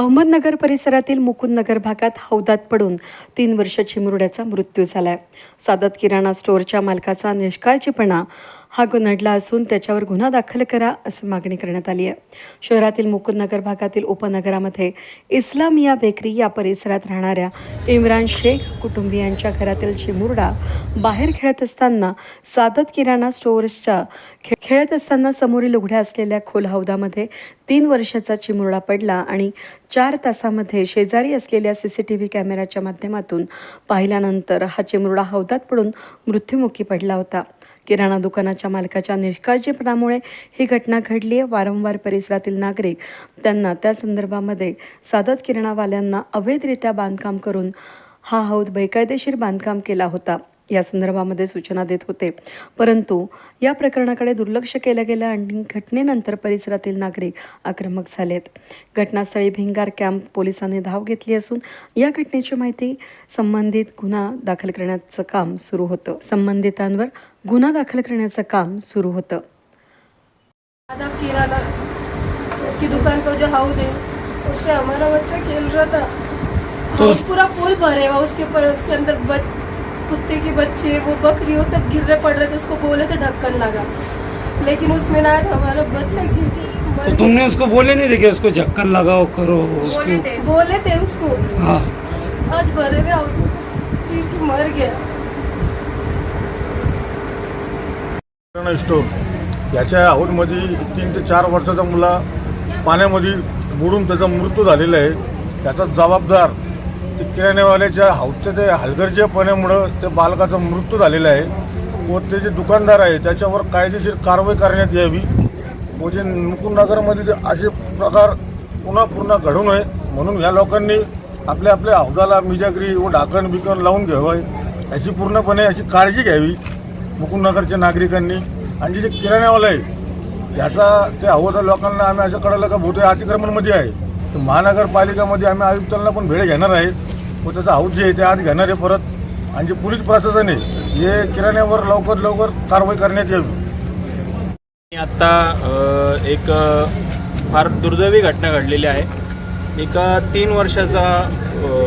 अहमदनगर परिसरातील मुकुंदनगर भागात हौदात पडून तीन वर्षाची मुरड्याचा मृत्यू झालाय. सादत किराणा स्टोअरच्या मालकाचा निष्काळजीपणा हा गुन्हडला असून त्याच्यावर गुन्हा दाखल करा असं मागणी करण्यात आली आहे. शहरातील मुकुंदनगर भागातील उपनगरामध्ये इस्लामिया बेकरी या परिसरात राहणाऱ्या इम्रान शेख कुटुंबियांच्या घरातील चिमुरडा बाहेर खेळत असताना सादत किराणा स्टोअर्सच्या खे खेळत असताना समोरील उघड्या असलेल्या खोल हौदामध्ये तीन वर्षाचा चिमुरडा पडला आणि चार तासामध्ये शेजारी असलेल्या सी सी टी व्ही कॅमेऱ्याच्या माध्यमातून पाहिल्यानंतर हा चिमुरडा हौदात पडून मृत्युमुखी पडला होता. किराणा दुकानाच्या मालकाच्या निष्काळजीपणामुळे ही घटना घडली आहे. वारंवार परिसरातील नागरिक त्यांना त्या संदर्भामध्ये सादत किराणावाल्यांना अवैधरित्या बांधकाम करून हा हौद बेकायदेशीर बांधकाम केला होता. या संदर्भामध्ये सूचना देत होते. परंतु या प्रकरणाकडे दुर्लक्ष केलं गेलं आणि घटनेनंतर परिसरातील नागरिक आक्रमक झालेत. घटनास्थळी भिंगार कॅम्प पोलिसांनी धाव घेतली असून या घटनेची माहिती संबंधित गुन्हा दाखल करण्याचं काम सुरू होतं. संबंधितांवर गुन्हा दाखल करण्याचं काम सुरू होतं. उसकी दुकान का जो हाउस है उससे हमारा बच्चा खेल रहा था. हाउस पूरा पुल भरे हुआ उसके ऊपर उसके अंदर बच, कुत्ते के बच्चे वो बकरी वो सब गिर रहे पड़ रहे थे उसको बोले तो ढक्कन लगा। लेकिन उसमें ना हमारा बच्चा गिर के मर तो गया। तुमने उसको बोले नहीं देखे उसको झक्कन लगाओ करो उसको? बोले थे उसको। हाँ। आज भरे में के मर गया। किराणा स्टोर याच्या आऊटमध्ये तीन ते चार वर्षाचा मुला पाण्यामध्ये बुडून त्याचा मृत्यू झालेला आहे. त्याचा जबाबदार ते किराणेवाल्याच्या हाऊसच्या ते हलगर्जीपणामुळं त्या बालकाचा मृत्यू झालेला आहे. व ते जे दुकानदार आहे त्याच्यावर कायदेशीर कारवाई करण्यात यावी. व जे मुकुंदनगरमध्ये असे प्रकार पुन्हा पुन्हा घडू नये म्हणून ह्या लोकांनी आपल्या आपल्या हौदाला मिजागरी व ढाकण बिकण लावून घ्यावं. याची पूर्णपणे याची काळजी घ्यावी मुकुंदनगरच्या नागरिकांनी. आणि जे किराण्यावाला आहे याचा ते हवं लोकांना आम्ही असं कळलं का भूत अतिक्रमणमध्ये आहे. महानगरपालिकेमध्ये महानगरपालिकामध्ये आम्ही आयुक्तांना पण भेट घेणार आहे. व त्याचा हाऊस जे आहे ते आज घेणारे परत. आणि जे पोलीस प्रशासन आहे हे किराण्यावर लवकर लवकर कारवाई करण्यात यावी. आता एक फार दुर्दैवी घटना घडलेली आहे. एका तीन वर्षाचा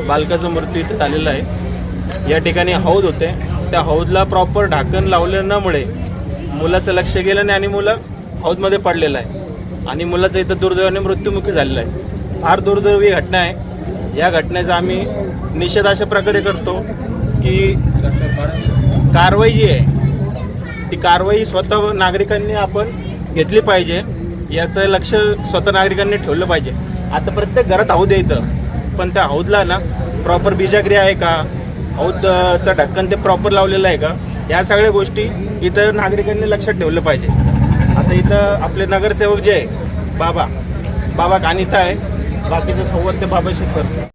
बालकाचा मृत्यू इथे झालेला आहे. या ठिकाणी हौद होते. त्या हौदला प्रॉपर ढाकण लावल्यामुळे नमुळे मुलाचं लक्ष गेलं नाही आणि मुलं हौदमध्ये पडलेलं आहे. आणि मुलाचा इथं दुर्दैवाने मृत्युमुखी झालेला आहे. फार दुर्दैवी घटना आहे. या घटनेचा आम्ही निषेध अशा प्रकारे करतो की कारवाई जी आहे ती कारवाई स्वतः नागरिकांनी आपण घेतली पाहिजे. याचं लक्ष स्वतः नागरिकांनी ठेवलं पाहिजे. आता प्रत्येक घरात हौद आहे इथं. पण त्या हौदला ना प्रॉपर बीजाग्री आहे का? हौदचं ढक्कन ते प्रॉपर लावलेलं आहे का? या सगळ्या गोष्टी इथं नागरिकांनी लक्षात ठेवलं पाहिजे. आता इथं आपले नगरसेवक जे आहे बाबा बाबा कानिता आहे बाकीचं संवर्ध बाबाशी करतो